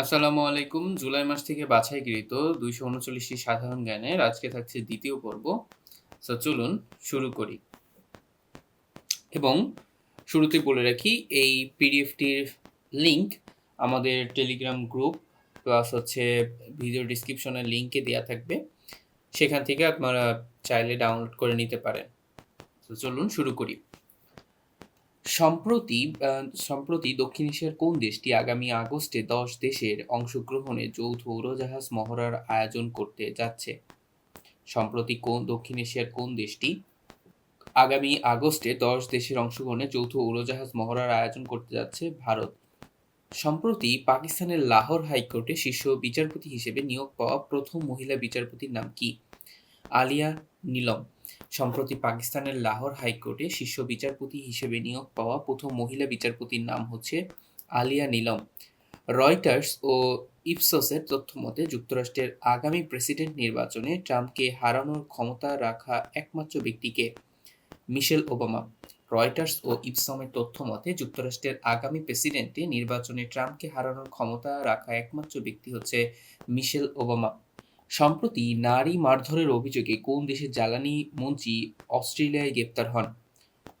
আসসালামু আলাইকুম। জুলাই মাস থেকে বাছাইকৃত দুইশো উনচল্লিশটি সাধারণ জ্ঞানের আজকে থাকছে দ্বিতীয় পর্ব। সো চলুন শুরু করি। এবং শুরুতে বলে রাখি, এই পিডিএফটির লিংক আমাদের টেলিগ্রাম গ্রুপ প্লাস হচ্ছে ভিডিও ডিসক্রিপশনের লিঙ্কে দেওয়া থাকবে। সেখান থেকে আপনারা চাইলে ডাউনলোড করে নিতে পারেন। চলুন শুরু করি। সম্প্রতি সম্প্রতি দক্ষিণ এশিয়ার কোন দেশটি আগামী আগস্টে দশ দেশের অংশগ্রহণে যৌথ উড়োজাহাজ মহড়ার আয়োজন করতে যাচ্ছে? সম্প্রতি কোন, দক্ষিণ এশিয়ার কোন দেশটি আগামী আগস্টে দশ দেশের অংশগ্রহণে যৌথ উড়োজাহাজ মহড়ার আয়োজন করতে যাচ্ছে? ভারত। সম্প্রতি পাকিস্তানের লাহোর হাইকোর্টে শীর্ষ বিচারপতি হিসেবে নিয়োগ পাওয়া প্রথম মহিলা বিচারপতির নাম কি? আলিয়া নীলম। সম্প্রতি পাকিস্তানের লাহোর হাইকোর্টে শীর্ষ বিচারপতি হিসেবে নিয়োগ পাওয়া প্রথম মহিলা বিচারপতির নাম হচ্ছে আলিয়া নীলম। রয়টার্স ও ইপসোসের তথ্য মতে, যুক্তরাষ্ট্রের আগামী প্রেসিডেন্ট নির্বাচনে ট্রাম্পকে হারানোর ক্ষমতা রাখা একমাত্র ব্যক্তিকে মিশেল ওবামা। রয়টার্স ও ইপসমের তথ্য মতে, যুক্তরাষ্ট্রের আগামী প্রেসিডেন্টে নির্বাচনে ট্রাম্পকে হারানোর ক্ষমতা রাখা একমাত্র ব্যক্তি হচ্ছে মিশেল ওবামা। সম্প্রতি নারী মারধরের অভিযোগে কোন দেশের জ্বালানি মন্ত্রী অস্ট্রেলিয়ায় গ্রেপ্তার হন?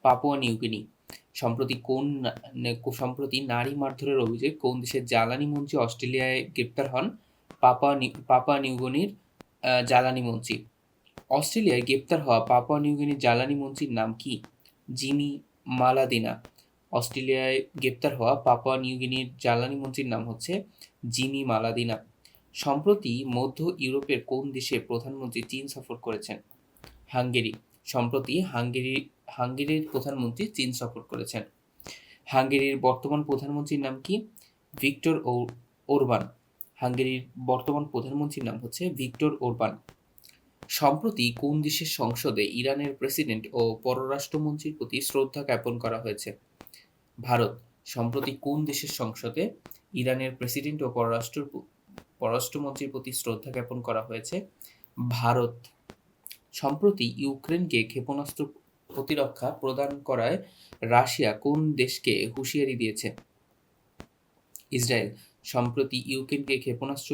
Papua New Guinea. সম্প্রতি কোন সম্প্রতি নারী মারধরের অভিযোগে কোন দেশের জ্বালানি মন্ত্রী অস্ট্রেলিয়ায় গ্রেপ্তার হন? পাপা পাপা নিউগিনির জ্বালানি মন্ত্রী। অস্ট্রেলিয়ায় গ্রেপ্তার হওয়া পাপুয়া নিউগিনির জ্বালানি মন্ত্রীর নাম কি? Jimmy Maladina. অস্ট্রেলিয়ায় গ্রেপ্তার হওয়া পাপা নিউগিনির জ্বালানি মন্ত্রীর নাম হচ্ছে জিমি মালাদিনা। সম্প্রতি মধ্য ইউরোপের কোন দেশে প্রধানমন্ত্রী চীন সফর করেছেন? হাঙ্গেরি। সম্প্রতি হাঙ্গেরি, হাঙ্গেরির প্রধানমন্ত্রী চীন সফর করেছেন। হাঙ্গেরির বর্তমান প্রধানমন্ত্রীর নাম কি? Viktor Orban. হাঙ্গেরির বর্তমান প্রধানমন্ত্রীর নাম হচ্ছে ভিক্টর ওরবান। সম্প্রতি কোন দেশের সংসদে ইরানের প্রেসিডেন্ট ও পররাষ্ট্রমন্ত্রীর প্রতি শ্রদ্ধা জ্ঞাপন করা হয়েছে? ভারত। সম্প্রতি কোন দেশের সংসদে ইরানের প্রেসিডেন্ট ও পররাষ্ট্র পররাষ্ট্রমন্ত্রীর প্রতি শ্রদ্ধা জ্ঞাপন করা হয়েছে। ভারত সম্প্রতি ইউক্রেনকে ক্ষেপণাস্ত্র প্রতিরক্ষা প্রদান করায় রাশিয়া কোন দেশকে হুঁশিয়ারি দিয়েছে? ইসরায়েল সম্প্রতি ইউক্রেনকে ক্ষেপণাস্ত্র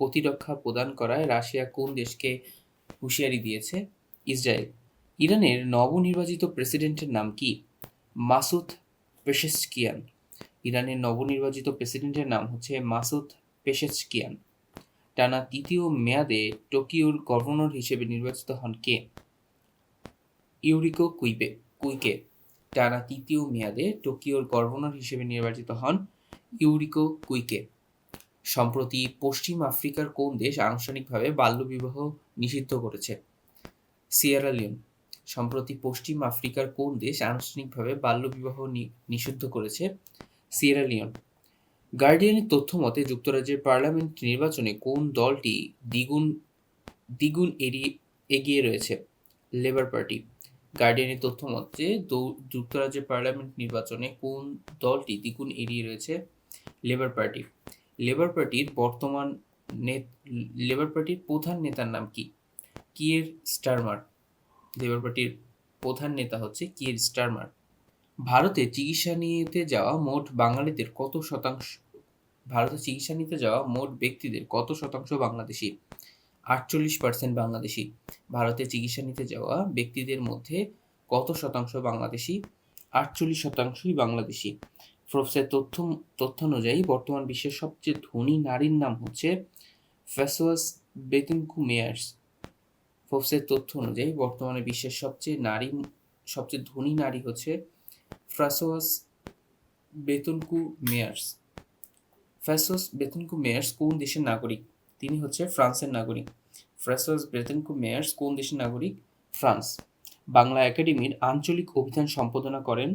প্রতিরক্ষা প্রদান করায় রাশিয়া কোন দেশকে হুঁশিয়ারি দিয়েছে? ইসরায়েল ইরানের নবনির্বাচিত প্রেসিডেন্টের নাম কি? মাসুদ পেশেশকিয়ান। ইরানের নবনির্বাচিত প্রেসিডেন্টের নাম হচ্ছে মাসুদ পেশেশকিয়ান টানা তৃতীয় মেয়াদে টোকিওর গভর্নর হিসেবে নির্বাচিত হন কে? ইউরিকো কুইবে, কুইকে। টানা তৃতীয় মেয়াদে টোকিওর গভর্নর হিসেবে নির্বাচিত হন ইউরিকো কুইকে। সম্প্রতি পশ্চিম আফ্রিকার কোন দেশ আনুষ্ঠানিকভাবে বাল্যবিবাহ নিষিদ্ধ করেছে? Sierra Leone. সম্প্রতি পশ্চিম আফ্রিকার কোন দেশ আনুষ্ঠানিকভাবে বাল্যবিবাহ নিষিদ্ধ করেছে? Sierra Leone. গার্ডিয়ানের তথ্য মতে, যুক্তরাজ্যের পার্লামেন্ট নির্বাচনে কোন দলটি দ্বিগুণ দ্বিগুণ এড়িয়ে, এগিয়ে রয়েছে? Labour party. গার্ডিয়ানের তথ্য মতে যুক্তরাজ্যের পার্লামেন্ট নির্বাচনে কোন দলটি দ্বিগুণ এড়িয়ে রয়েছে? Labour party. লেবার পার্টির বর্তমান লেবার পার্টির প্রধান নেতার নাম কি? কিয়ের স্টারমার। লেবার পার্টির প্রধান নেতা হচ্ছে কিয়ের স্টারমার। ভারতে চিকিৎসা নিতে যাওয়া মোট বাঙালিদের কত শতাংশ? ভারতে চিকিৎসা নিতে যাওয়া মোট ব্যক্তিদের কত শতাংশ বাংলাদেশি? আটচল্লিশ পার্সেন্ট বাংলাদেশি। ভারতে চিকিৎসা নিতে যাওয়া ব্যক্তিদের মধ্যে কত শতাংশ বাংলাদেশি? আটচল্লিশ শতাংশই বাংলাদেশি। ফোর্বসের তথ্য তথ্য অনুযায়ী বর্তমান বিশ্বের সবচেয়ে ধনী নারীর নাম হচ্ছে ফেসোয়াস বেতিনকু মেয়ার্স। ফোর্বসের তথ্য অনুযায়ী বর্তমানে বিশ্বের সবচেয়ে নারী, সবচেয়ে ধনী নারী হচ্ছে ফ্রাসোয়াস বেতনকু মেয়ার্স। ফ্রাসোস বেতনকু মেয়ার্স কোন দেশের নাগরিক? তিনি হচ্ছে ফ্রান্সের নাগরিক। ফ্রাসোস বেতনকু মেয়ার্স কোন দেশের নাগরিক? ফ্রান্স। বাংলা একাডেমির আঞ্চলিক অভিধান সম্পাদনা করেন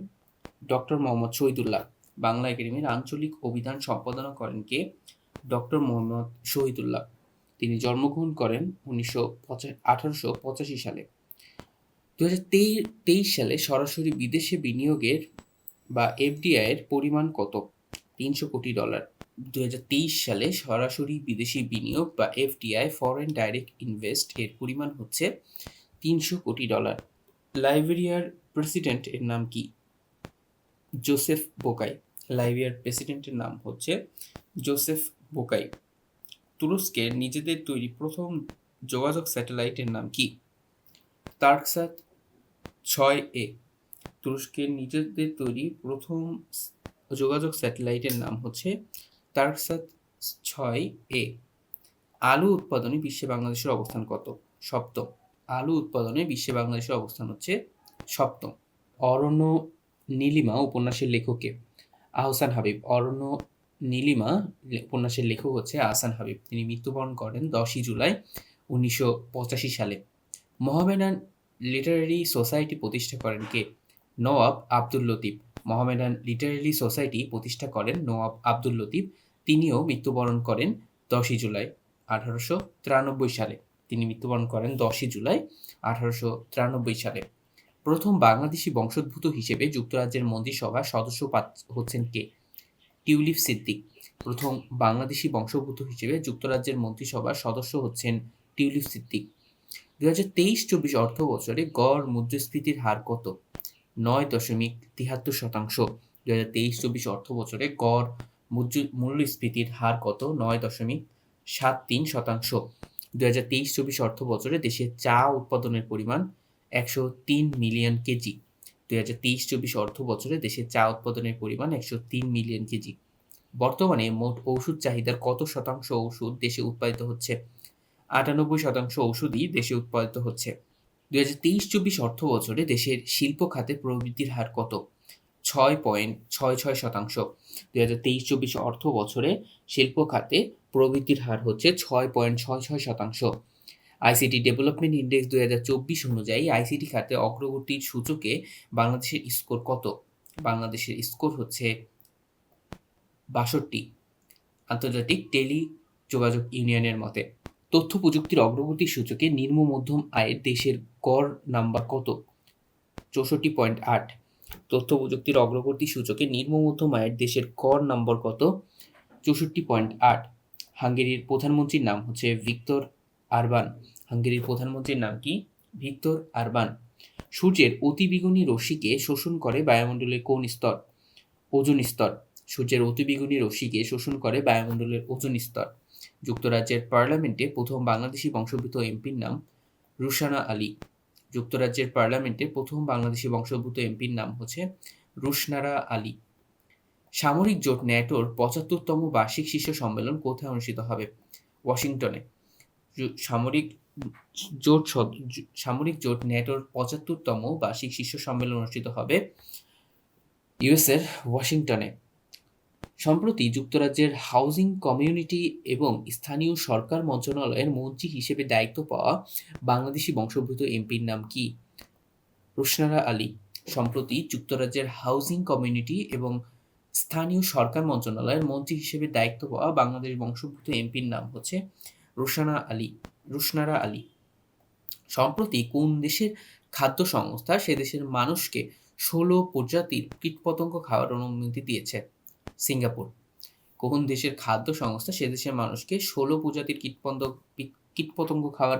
ডক্টর মোহাম্মদ শহীদুল্লাহ। বাংলা একাডেমির আঞ্চলিক অভিধান সম্পাদনা করেন কে? ডক্টর মোহাম্মদ শহীদুল্লাহ। তিনি জন্মগ্রহণ করেন উনিশশো আঠারোশো পঁচাশি সালে। দু তেইশ সালে সরাসরি বিদেশে বিনিয়োগের বা এফডিআই এর পরিমাণ কত? তিনশো কোটি ডলার। দু হাজার তেইশ সালে সরাসরি বিদেশি বিনিয়োগ বা এফডিআই ফরেন ডাইরেক্ট ইনভেস্ট এর পরিমাণ হচ্ছে তিনশো কোটি ডলার। লাইবেরিয়ার প্রেসিডেন্ট এর নাম কি? জোসেফ বোকাই। লাইবিয়ার প্রেসিডেন্টের নাম হচ্ছে জোসেফ বোকাই। তুরস্কের নিজেদের তৈরি প্রথম যোগাযোগ স্যাটেলাইটের নাম কি? তার্কসাত ছয় এ। তুরস্কের নিজেদের তৈরি প্রথম যোগাযোগ স্যাটেলাইটের নাম হচ্ছে তার্কসাত ছয় এ। আলু উৎপাদনে বিশ্বে বাংলাদেশের অবস্থান কত? সপ্তম। আলু উৎপাদনে বিশ্বে বাংলাদেশের অবস্থান হচ্ছে সপ্তম। অরণ্য নীলিমা উপন্যাসের লেখকে। আহসান হাবিব। অরণ্য নীলিমা উপন্যাসের লেখক হচ্ছে আহসান হাবিব। তিনি মৃত্যুবরণ করেন দশই জুলাই উনিশশো পঁচাশি সালে। মহামেডান লিটারারি সোসাইটি প্রতিষ্ঠা করেন কে? Nawab Abdul Latif. Mohammedan literary society প্রতিষ্ঠা করেন নওয়াব আব্দুল লতিফ। তিনিও মৃত্যুবরণ করেন দশই জুলাই আঠারোশো তিরানব্বই সালে। তিনি মৃত্যুবরণ করেন দশই জুলাই আঠারোশো তিরানব্বই সালে। প্রথম বাংলাদেশি বংশোদ্ভূত হিসেবে যুক্তরাজ্যের মন্ত্রিসভার সদস্য হচ্ছেন কে? টিউলিপ সিদ্দিক। প্রথম বাংলাদেশি বংশোদ্ভূত হিসেবে যুক্তরাজ্যের মন্ত্রিসভার সদস্য হচ্ছেন টিউলিপ সিদ্দিক। দু হাজার তেইশ চব্বিশ অর্থ বছরে গড় মুদ্রাস্ফীতির হার কত? নয় দশমিক তিয়াত্তর শতাংশ। দু হাজার তেইশ চব্বিশ অর্থ বছরে গড় মূল্যস্ফীতির হার কত? নয় দশমিক সাত তিন শতাংশ। দু হাজার তেইশ চব্বিশ অর্থ বছরে দেশে চা উৎপাদনের পরিমাণ একশো তিন মিলিয়ন কেজি। দুই হাজার তেইশ চব্বিশ অর্থ বছরে দেশে চা উৎপাদনের পরিমাণ একশো তিন মিলিয়ন কেজি। বর্তমানে মোট ওষুধ চাহিদার কত শতাংশ ওষুধ দেশে উৎপাদিত হচ্ছে? আটানব্বই শতাংশ ওষুধই দেশে উৎপাদিত হচ্ছে। দুই হাজার তেইশ চব্বিশ অর্থ বছরে দেশের শিল্প খাতে প্রবৃদ্ধির হার কত? ছয় পয়েন্ট ছয় ছয় শতাংশ। দুই হাজার তেইশ চব্বিশ অর্থ বছরে শিল্প খাতে প্রবৃদ্ধির হার হচ্ছে ছয় পয়েন্ট ছয় ছয় শতাংশ। আইসিটি ডেভেলপমেন্ট ইন্ডেক্স দুই হাজার চব্বিশ অনুযায়ী আইসিটি খাতে অগ্রগতির সূচকে বাংলাদেশের স্কোর কত? বাংলাদেশের স্কোর হচ্ছে বাষট্টি। আন্তর্জাতিক টেলি যোগাযোগ ইউনিয়নের মতে। তথ্য প্রযুক্তির অগ্রগতির সূচকে নিম্ন, মধ্যম আয়ের দেশের গড় নাম্বার কত? চৌষট্টি পয়েন্ট আট। তথ্য প্রযুক্তির অগ্রগতি সূচকে নিম্ন, মধ্যম আয়ের দেশের গড় নম্বর কত? চৌষট্টি পয়েন্ট আট। হাঙ্গেরির প্রধানমন্ত্রীর নাম হচ্ছে ভিক্তর আরবান। হাঙ্গেরির প্রধানমন্ত্রীর নাম কি? Viktor Orban. সূর্যের অতিবেগুনি রশ্মিকে শোষণ করে বায়ুমণ্ডলের কোন স্তর? ওজন স্তর। সূর্যের অতিবেগুনি রশ্মিকে শোষণ করে বায়ুমণ্ডলের ওজন স্তর। যুক্তরাজ্যের পার্লামেন্টে প্রথম বাংলাদেশি বংশোদ্ভূত এমপির নাম রুশানা আলী। যুক্তরাজ্যের পার্লামেন্টে প্রথম বাংলাদেশি বংশোদ্ভূত এমপির নাম হচ্ছে রুশনারা আলী। সামরিক জোট ন্যাটোর পঁচাত্তরতম বার্ষিক শীর্ষ সম্মেলন কোথায় অনুষ্ঠিত হবে? ওয়াশিংটনে। সামরিক জোট সামরিক জোট ন্যাটোর পঁচাত্তরতম বার্ষিক শীর্ষ সম্মেলন অনুষ্ঠিত হবে ইউএসের ওয়াশিংটনে। সম্প্রতি যুক্তরাজ্যের হাউজিং কমিউনিটি এবং স্থানীয় সরকার মন্ত্রণালয়ের মন্ত্রী হিসেবে দায়িত্ব পাওয়া বাংলাদেশি বংশোদ্ভূত এমপির নাম কি? রোশনারা আলী, সম্প্রতি যুক্তরাজ্যের হাউজিং কমিউনিটি এবং স্থানীয় সরকার মন্ত্রণালয়ের মন্ত্রী হিসেবে দায়িত্ব পাওয়া বাংলাদেশ বংশোদ্ভূত এমপির নাম হচ্ছে রোশানা আলী, রোশনারা আলী। সম্প্রতি কোন দেশের খাদ্য সংস্থা সে দেশের মানুষকে ষোলো প্রজাতির কীটপতঙ্গ খাওয়ার অনুমতি দিয়েছে? সিঙ্গাপুর। কোন দেশের খাদ্য সংস্থা সে দেশের মানুষকে ষোলো প্রজাতির কীটপতঙ্গ কীটপতঙ্গ খাওয়ার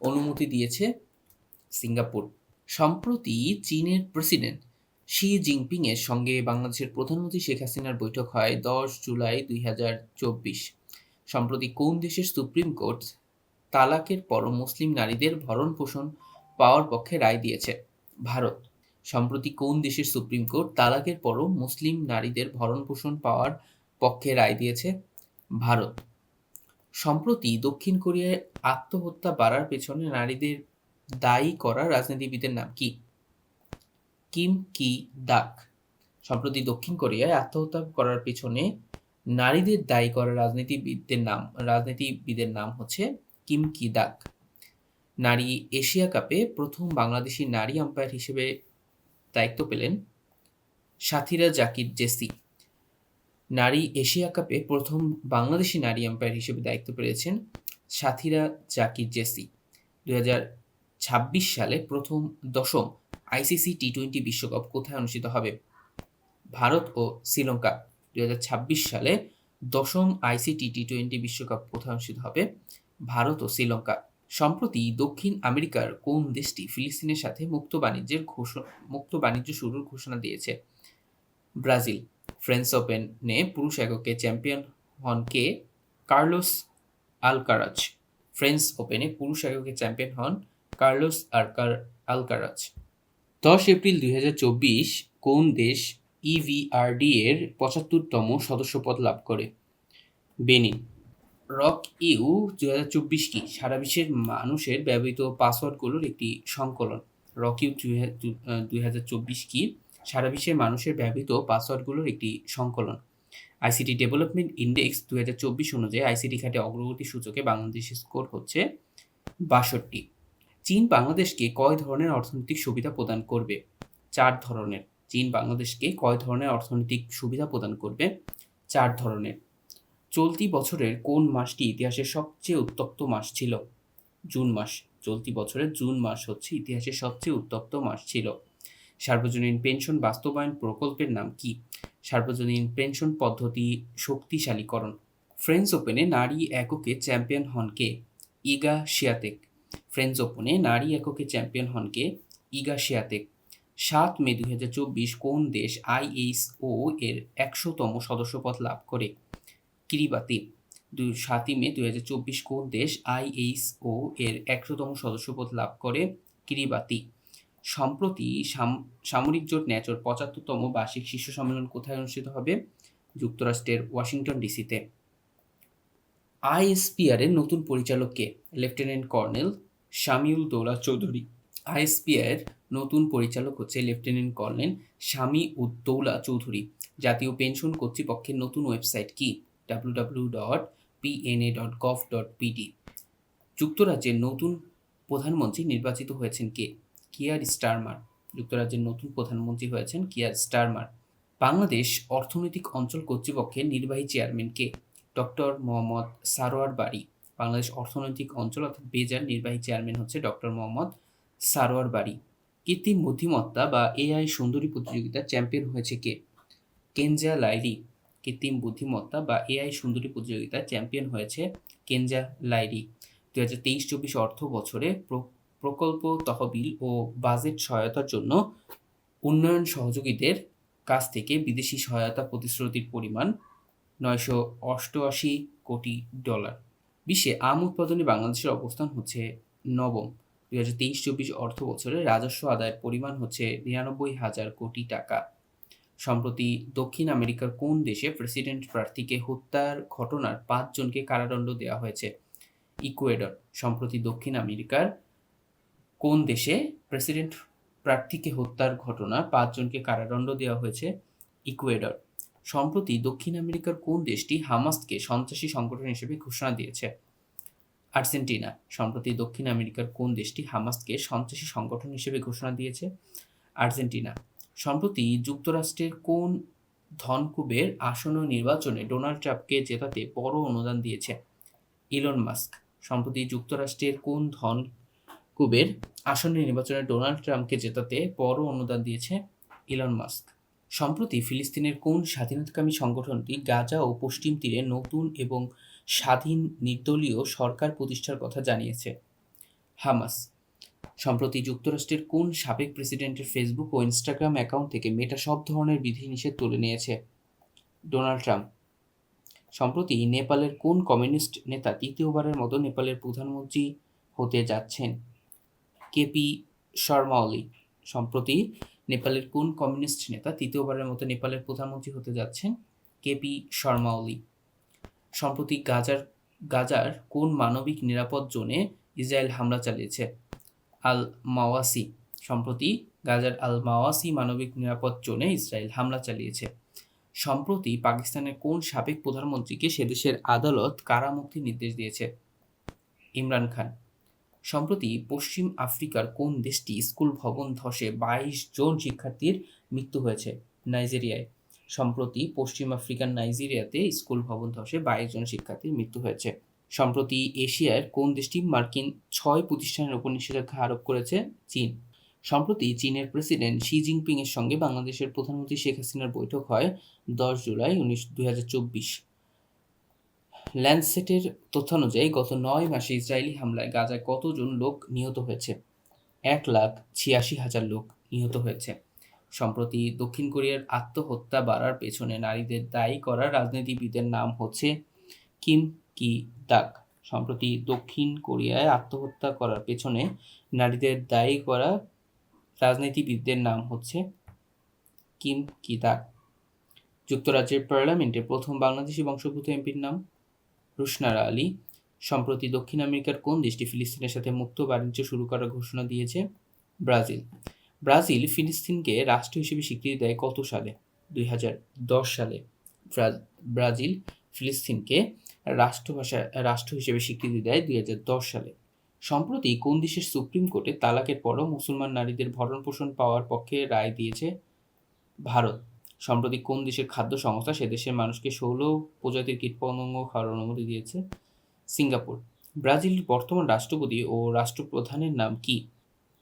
অনুমতি দিয়েছে সিঙ্গাপুর। সম্প্রতি চীনের প্রেসিডেন্ট শি জিনপিং এর সঙ্গে বাংলাদেশের প্রধানমন্ত্রী শেখ হাসিনার বৈঠক হয় দশ জুলাই দুই হাজার চব্বিশ। সম্প্রতি কোন দেশের সুপ্রিম কোর্ট তালাকের পর মুসলিম নারীদের ভরণ পোষণ পাওয়ার পক্ষে রায় দিয়েছে? ভারত। সম্প্রতি কোন দেশের সুপ্রিম কোর্ট তালাকের পরও মুসলিম নারীদের ভরণ পোষণ পাওয়ার পক্ষে রায় দিয়েছে ভারত। সম্প্রতি দক্ষিণ কোরিয়ায় আত্মহত্যা বাড়ার পেছনে নারীদের দায়ী করা রাজনীতিবিদের নাম কি? কিম কি দাক সম্প্রতি দক্ষিণ কোরিয়ায় আত্মহত্যা করার পেছনে নারীদের দায়ী করা রাজনীতিবিদদের নাম, রাজনীতিবিদের নাম হচ্ছে কিম কি দাক নারী এশিয়া কাপে প্রথম বাংলাদেশি নারী আম্পায়ার হিসেবে দায়িত্ব পেলেন সাথীরা জাকির জেসি। নারী এশিয়া কাপে প্রথম বাংলাদেশি নারী আম্পায়ার হিসেবে দায়িত্ব পেয়েছেন সাথীরা জাকির জেসি। দু ছাব্বিশ সালে প্রথম দশম আইসিসি টি টোয়েন্টি বিশ্বকাপ কোথায় অনুষ্ঠিত হবে? ভারত ও শ্রীলঙ্কা। দু হাজার ছাব্বিশ সালে দশম আইসিটি টি টোয়েন্টি বিশ্বকাপ কোথায় অনুষ্ঠিত হবে? ভারত ও শ্রীলঙ্কা। সম্প্রতি দক্ষিণ আমেরিকার কোন দেশটি ফিলিস্তিনের সাথে মুক্ত বাণিজ্যের ঘোষণা মুক্ত বাণিজ্য শুরুর ঘোষণা দিয়েছে? ব্রাজিল, ফ্রেঞ্চ ওপেনে পুরুষ এককে চ্যাম্পিয়ন হন কে কার্লোস আলকারাজ ফ্রেঞ্চ ওপেনে পুরুষ এককে চ্যাম্পিয়ন হন কার্লোস আরকার আলকারাজ দশ এপ্রিল দুই হাজার চব্বিশ কোন দেশ E ইভিআরডি এর পঁচাত্তরতম সদস্যপদ লাভ করে? বেনিন রক ইউ দু হাজার চব্বিশ কি? সারা বিশ্বের মানুষের ব্যবহৃত পাসওয়ার্ডগুলোর একটি সংকলন। রক ইউ দুই হাজার চব্বিশ কি? সারা বিশ্বের মানুষের ব্যবহৃত পাসওয়ার্ডগুলোর একটি সংকলন। আইসিটি ডেভেলপমেন্ট ইন্ডেক্স দু হাজার চব্বিশ অনুযায়ী আইসিটি খাতে অগ্রগতি সূচকে বাংলাদেশের স্কোর হচ্ছে বাষট্টি। চীন বাংলাদেশকে কয় ধরনের অর্থনৈতিক সুবিধা প্রদান করবে? চার ধরনের। চীন বাংলাদেশকে কয় ধরনের অর্থনৈতিক সুবিধা প্রদান করবে? চার ধরনের। চলতি বছরের কোন মাসটি ইতিহাসের সবচেয়ে উত্তপ্ত মাস ছিল? জুন মাস, চলতি বছরের জুন মাস হচ্ছে ইতিহাসের সবচেয়ে উত্তপ্ত মাস ছিল। সার্বজনীন পেনশন বাস্তবায়ন প্রকল্পের নাম কি? সার্বজনীন পেনশন পদ্ধতি শক্তিশালীকরণ। ফ্রেঞ্চ ওপেনে নারী এককে চ্যাম্পিয়ন হন কে? ইগা শিয়াতেক। ফ্রেঞ্চ ওপেনে নারী এককে চ্যাম্পিয়ন হন কে? ইগা শিয়াতেক। সাত মে দুই হাজার চব্বিশ কোন দেশ আইএইচও এর একশোতম সদস্যপদ লাভ করে? কিরিবাতি দুই, সাতই মে দুই হাজার চব্বিশ কোন দেশ আইএইচও এর একশোতম সদস্যপদ লাভ করে? কিরিবাতি সম্প্রতি সামরিক জোট ন্যাচর পঁচাত্তরতম বার্ষিক শীর্ষ সম্মেলন কোথায় অনুষ্ঠিত হবে? যুক্তরাষ্ট্রের ওয়াশিংটন ডিসিতে। আইএসপিআর এর নতুন পরিচালককে lieutenant colonel Shamiul Doula Chowdhury. ISPR নতুন পরিচালক হচ্ছে লেফটেন্যান্ট কর্নেল শামি উদ্দৌলা চৌধুরী। জাতীয় পেনশন কর্তৃপক্ষের নতুন ওয়েবসাইট কি? W dot dot gov dot BD যুক্তরাজ্যের নতুন প্রধানমন্ত্রী নির্বাচিত হয়েছেন কে? Keir Starmer. যুক্তরাজ্যের নতুন প্রধানমন্ত্রী হয়েছেন কিয়ার স্টারমার। বাংলাদেশ অর্থনৈতিক অঞ্চল কর্তৃপক্ষের নির্বাহী চেয়ারম্যান কে? ডক্টর মোহাম্মদ সারোয়ার বাড়ি বাংলাদেশ অর্থনৈতিক অঞ্চল অর্থাৎ বেজার নির্বাহী চেয়ারম্যান হচ্ছে ডক্টর মোহাম্মদ সারোয়ার বাড়ি কৃত্রিম বুদ্ধিমত্তা বা এআই সুন্দরী প্রতিযোগিতার চ্যাম্পিয়ন হয়েছে কে? কেনজা লাইরি কৃত্রিম বুদ্ধিমত্তা বা এআই সুন্দরী প্রতিযোগিতায় চ্যাম্পিয়ন হয়েছে কেনজা লাইরি। দু হাজার তেইশ চব্বিশ অর্থ বছরে প্রকল্প তহবিল ও বাজেট সহায়তার জন্য উন্নয়ন সহযোগীদের কাছ থেকে বিদেশি সহায়তা প্রতিশ্রুতির পরিমাণ নয়শো অষ্টআশি কোটি ডলার। বিশ্বে আম উৎপাদনে বাংলাদেশের অবস্থান হচ্ছে নবম। দু হাজার তেইশ চব্বিশ অর্থ বছরে রাজস্ব আদায়ের পরিমাণ হচ্ছে নিরানব্বই হাজার কোটি টাকা। সম্প্রতি দক্ষিণ আমেরিকার কোন দেশে প্রেসিডেন্ট প্রার্থীকে হত্যার ঘটনার পাঁচজনকে কারাদণ্ড দেওয়া হয়েছে? ইকুয়েডর, সম্প্রতি দক্ষিণ আমেরিকার কোন দেশে প্রেসিডেন্ট প্রার্থীকে হত্যার ঘটনা পাঁচজনকে কারাদণ্ড দেওয়া হয়েছে? ইকুয়েডর, সম্প্রতি দক্ষিণ আমেরিকার কোন দেশটি হামাসকে সন্ত্রাসী সংগঠন হিসেবে ঘোষণা দিয়েছে? আর্জেন্টিনা, সম্প্রতি দক্ষিণ আমেরিকার কোন দেশটি হামাসকে সন্ত্রাসী সংগঠন হিসেবে ঘোষণা দিয়েছে? আর্জেন্টিনা সম্প্রতি যুক্তরাষ্ট্রের কোন ধনকুবের আসন্ন নির্বাচনে ডোনাল্ড ট্রাম্পকে জেতাতে বড় অনুদান দিয়েছে ইলন মাস্ক? সম্প্রতি যুক্তরাষ্ট্রের কোন ধন কুবের আসন্ন নির্বাচনে ডোনাল্ড ট্রাম্পকে জেতাতে বড় অনুদান দিয়েছে ইলন মাস্ক? সম্প্রতি ফিলিস্তিনের কোন স্বাধীনতাকামী সংগঠনটি গাজা ও পশ্চিম তীরে নতুন এবং স্বাধীন নির্দলীয় সরকার প্রতিষ্ঠার কথা জানিয়েছে হামাস? সম্প্রতি যুক্তরাষ্ট্রের কোন সাবেক প্রেসিডেন্টের ফেসবুক ও ইনস্টাগ্রাম অ্যাকাউন্ট থেকে মেটা সব ধরনের বিধিনিষেধ তুলে নিয়েছে? Donald Trump. সম্প্রতি নেপালের কোন কমিউনিস্ট নেতা তৃতীয়বারের মতো নেপালের প্রধানমন্ত্রী হতে যাচ্ছেন? কেপি শর্মা ওলি সম্প্রতি নেপালের কোন কমিউনিস্ট নেতা তৃতীয়বারের মতো নেপালের প্রধানমন্ত্রী হতে যাচ্ছেন? কেপি শর্মা ওলি সম্প্রতি গাজার গাজার কোন মানবিক নিরাপদ জোনে ইসরায়েল হামলা চালিয়েছে? আল মাওয়াসি সম্প্রতি গাজার আল মাওয়াসি মানবিক নিরাপদ জোনে ইসরায়েল হামলা চালিয়েছে। সম্প্রতি পাকিস্তানের কোন সাবেক প্রধানমন্ত্রীকে সেদেশের আদালত কারামুক্তির নির্দেশ দিয়েছে? ইমরান খান। সম্প্রতি পশ্চিম আফ্রিকার কোন দেশটি স্কুল ভবন ধসে বাইশ জন শিক্ষার্থীর মৃত্যু হয়েছে? নাইজেরিয়ায়। সম্প্রতি পশ্চিম আফ্রিকার নাইজেরিয়াতে স্কুল ভবন ধসে বাইশ জন শিক্ষার্থীর মৃত্যু হয়েছে। সম্প্রতি এশিয়ার কোন দেশটি মার্কিন ছয় প্রতিষ্ঠানের উপর নিষেধাজ্ঞা আরোপ করেছে? চীন। সম্প্রতি চীনের প্রেসিডেন্ট শি জিনপিং এর সঙ্গে বাংলাদেশের প্রধানমন্ত্রী শেখ হাসিনার বৈঠক হয় দশ জুলাই উনিশ, দুই হাজার চব্বিশ। ল্যান্ডসেটের গত নয় মাসে ইসরায়েলি হামলায় গাজায় কতজন লোক নিহত হয়েছে? এক লাখ ছিয়াশি হাজার লোক নিহত হয়েছে। সম্প্রতি দক্ষিণ কোরিয়ার আত্মহত্যা বাড়ার পেছনে নারীদের দায়ী করা রাজনীতিবিদের নাম হচ্ছে কিম কি দাক সম্প্রতি দক্ষিণ কোরিয়ায় আত্মহত্যা করার পেছনে নারীদের দায়ী করা রাজনীতিবিদদের নাম হচ্ছে কিম কি দাক যুক্তরাজ্যের পার্লামেন্টে প্রথম বাংলাদেশি বংশোদ্ভূত এমপির নাম রুশনারা আলী। সম্প্রতি দক্ষিণ আমেরিকার কোন দেশটি ফিলিস্তিনের সাথে মুক্ত বাণিজ্য শুরু করার ঘোষণা দিয়েছে? ব্রাজিল। ব্রাজিল ফিলিস্তিনকে রাষ্ট্র হিসেবে স্বীকৃতি দেয় কত সালে? দুই হাজার দশ সালে। ব্রা- ব্রাজিল ফিলিস্তিনকে রাষ্ট্রভাষা, রাষ্ট্র হিসেবে স্বীকৃতি দেয় দুই হাজার দশ সালে। সম্প্রতি কোন দেশের সুপ্রিম কোর্টে তালাকের পরও মুসলমান নারীদের ভরণ পোষণ পাওয়ার পক্ষে রায় দিয়েছে ভারত? সম্প্রতি কোন দেশের খাদ্য সংস্থা সে দেশের মানুষকে ষোল প্রজাতির কীটপতঙ্গ খাওয়ার অনুমতি দিয়েছে? সিঙ্গাপুর। ব্রাজিলের বর্তমান রাষ্ট্রপতি ও রাষ্ট্রপ্রধানের নাম কি?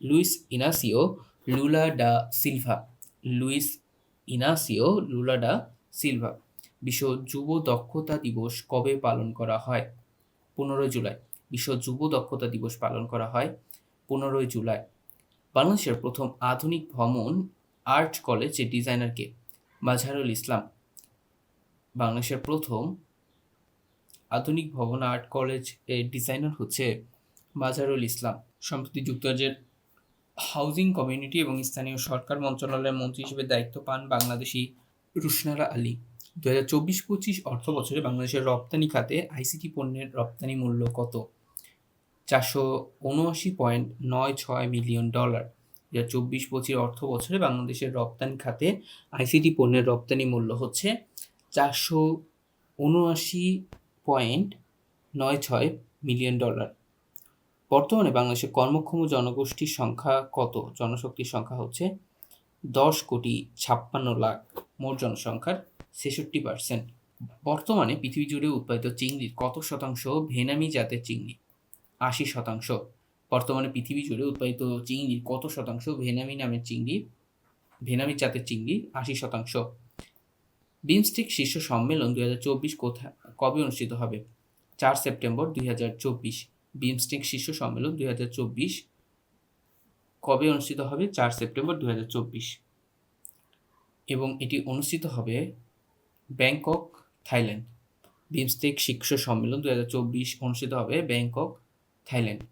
Luiz Inacio Lula da Silva. Luiz Inacio Lula da Silva. বিশ্ব যুব দক্ষতা দিবস কবে পালন করা হয়? পনেরোই জুলাই। বিশ্ব যুব দক্ষতা দিবস পালন করা হয় পনেরোই জুলাই। বাংলাদেশের প্রথম আধুনিক ভ্রমণ আর্ট কলেজের ডিজাইনারকে? মাজহারুল ইসলাম। বাংলাদেশের প্রথম আধুনিক ভবন আর্ট কলেজের ডিজাইনার হচ্ছে মাজহারুল ইসলাম। সম্প্রতি যুক্তরাজ্যের হাউজিং কমিউনিটি এবং স্থানীয় সরকার মন্ত্রণালয়ের মন্ত্রী হিসেবে দায়িত্ব পান বাংলাদেশি রুশনারা আলী। দু হাজার চব্বিশ পঁচিশ অর্থ বছরে বাংলাদেশের রপ্তানি খাতে আইসিটি পণ্যের রপ্তানি মূল্য কত? চারশো উনআশি পয়েন্ট নয় ছয় মিলিয়ন ডলার। দু হাজার চব্বিশ পঁচিশ অর্থ বছরে বাংলাদেশের রপ্তানি খাতে আইসিটি পণ্যের রপ্তানি মূল্য হচ্ছে চারশো উনআশি পয়েন্ট নয় ছয় মিলিয়ন ডলার। বর্তমানে বাংলাদেশের কর্মক্ষম জনগোষ্ঠীর সংখ্যা কত? জনশক্তির সংখ্যা হচ্ছে দশ কোটি ছাপ্পান্ন লাখ। মোট জনসংখ্যার ছেষট্টি পার্সেন্ট বর্তমানে পৃথিবী জুড়ে উৎপাদিত চিংড়ির কত শতাংশ ভেনামি জাতের চিংড়ি? আশি শতাংশ। বর্তমানে পৃথিবী জুড়ে উৎপাদিত চিংড়ির কত শতাংশ ভেনামি নামের চিংড়ি? ভেনামি জাতের চিংড়ি আশি শতাংশ। বিমস্টিক শীর্ষ সম্মেলন দু হাজার চব্বিশ কোথায় কবে অনুষ্ঠিত হবে? চার সেপ্টেম্বর দুই হাজার চব্বিশ। বিমস্টিক শীর্ষ সম্মেলন দুই হাজার চব্বিশ কবে অনুষ্ঠিত হবে? চার সেপ্টেম্বর দু হাজার চব্বিশ। এবং এটি অনুষ্ঠিত হবে ব্যাংকক, থাইল্যান্ড। বিমস্টেক শীর্ষ সম্মেলন দুই হাজার চব্বিশ অনুষ্ঠিত হবে ব্যাংকক, থাইল্যান্ড।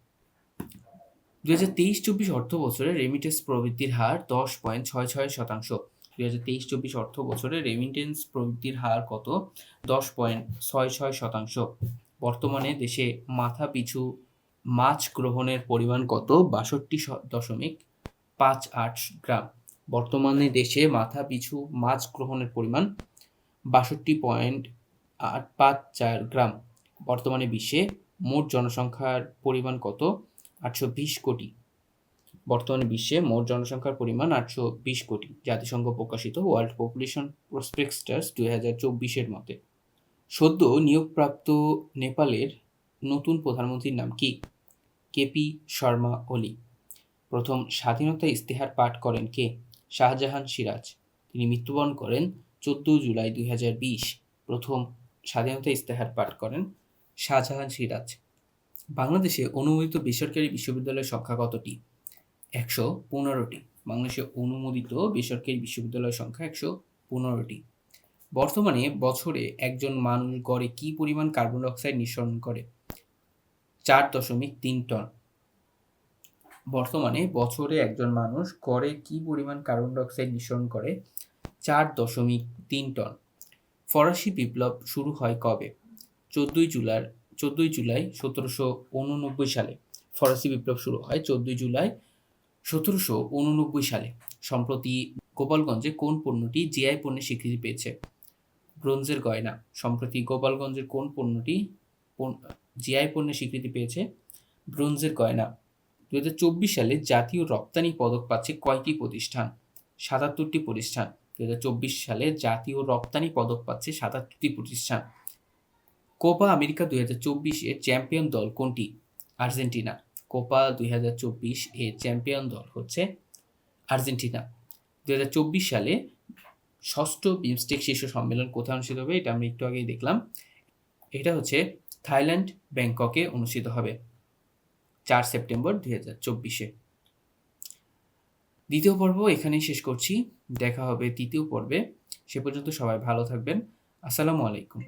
দুই হাজার তেইশ চব্বিশ অর্থ বছরে রেমিটেন্স প্রবৃদ্ধির হার দশ পয়েন্ট ছয় ছয় শতাংশ। দুই হাজার তেইশ চব্বিশ অর্থ বছরে রেমিটেন্স প্রবৃদ্ধির হার কত? দশ পয়েন্ট ছয় ছয় শতাংশ। বর্তমানে দেশে মাথা পিছু মাছ গ্রহণের পরিমাণ কত? বাষট্টি দশমিক পাঁচ আট গ্রাম। বর্তমানে দেশে মাথা পিছু মাছ গ্রহণের পরিমাণ বাষট্টি পয়েন্ট আট পাঁচ চার গ্রাম। বর্তমানে বিশ্বে মোট জনসংখ্যার পরিমাণ কত? আটশো বিশ কোটি। বর্তমানে বিশ্বে মোট জনসংখ্যার পরিমাণ আটশো বিশ কোটি। জাতিসংঘ প্রকাশিত ওয়ার্ল্ড পপুলেশন প্রসপেক্টাস দুই হাজার চব্বিশের মতে। সদ্য নিয়োগপ্রাপ্ত নেপালের নতুন প্রধানমন্ত্রীর নাম কি? কেপি শর্মা ওলি। প্রথম স্বাধীনতা ইস্তেহার পাঠ করেন কে? শাহজাহান সিরাজ। তিনি মৃত্যুবরণ করেন চোদ্দ জুলাই দুই হাজার বিশ প্রথম স্বাধীনতা ইস্তেহার পাঠ করেন শাহজাহান সিরাজ। বাংলাদেশে অনুমোদিত বেসরকারি বিশ্ববিদ্যালয়ের সংখ্যা কতটি? একশো পনেরোটি। বাংলাদেশে অনুমোদিত বেসরকারি বিশ্ববিদ্যালয়ের সংখ্যা একশো পনেরোটি। বর্তমানে বছরে একজন মানুষ গড়ে কি পরিমাণ কার্বন ডাই অক্সাইড নিঃসরণ করে? চার দশমিক তিন টন। বর্তমানে বছরে একজন মানুষ গড়ে কি পরিমাণ কার্বন ডাই অক্সাইড নিঃসরণ করে? চার দশমিক তিন টন। ফরাসি বিপ্লব শুরু হয় কবে? চোদ্দই জুলাই চোদ্দই জুলাই সতেরোশো উননব্বই সালে। ফরাসি বিপ্লব শুরু হয় চোদ্দই জুলাই সতেরোশো উননব্বই সালে। সম্প্রতি গোপালগঞ্জে কোন পণ্যটি জিআই পণ্যের স্বীকৃতি পেয়েছে? ব্রোঞ্জের গয়না। সম্প্রতি গোপালগঞ্জের কোন পণ্যটি জিআই পণ্যের স্বীকৃতি পেয়েছে? ব্রোঞ্জের গয়না। দু হাজার চব্বিশ সালে জাতীয় রপ্তানি পদক পাচ্ছে কয়টি প্রতিষ্ঠান? সাতাত্তরটি প্রতিষ্ঠান। দু সালে জাতীয় রপ্তানি পদক পাচ্ছে সাতাত্তরটি প্রতিষ্ঠান। কোপা আমেরিকা দুই চব্বিশের চ্যাম্পিয়ন দল কোনটি? আর্জেন্টিনা। কোপা দুই হাজার চব্বিশ এর চ্যাম্পিয়ন দল হচ্ছে আর্জেন্টিনা। দু হাজার চব্বিশ সালে ষষ্ঠ বিমস্টেক শীর্ষ সম্মেলন কোথায় অনুষ্ঠিত হবে এটা আমরা একটু আগেই দেখলাম। এটা হচ্ছে থাইল্যান্ড ব্যাংককে অনুষ্ঠিত হবে চার সেপ্টেম্বর দুই হাজার চব্বিশে। দ্বিতীয় পর্ব এখানেই শেষ করছি। দেখা হবে তৃতীয় পর্বে। সে পর্যন্ত সবাই ভালো থাকবেন। আসসালামু আলাইকুম।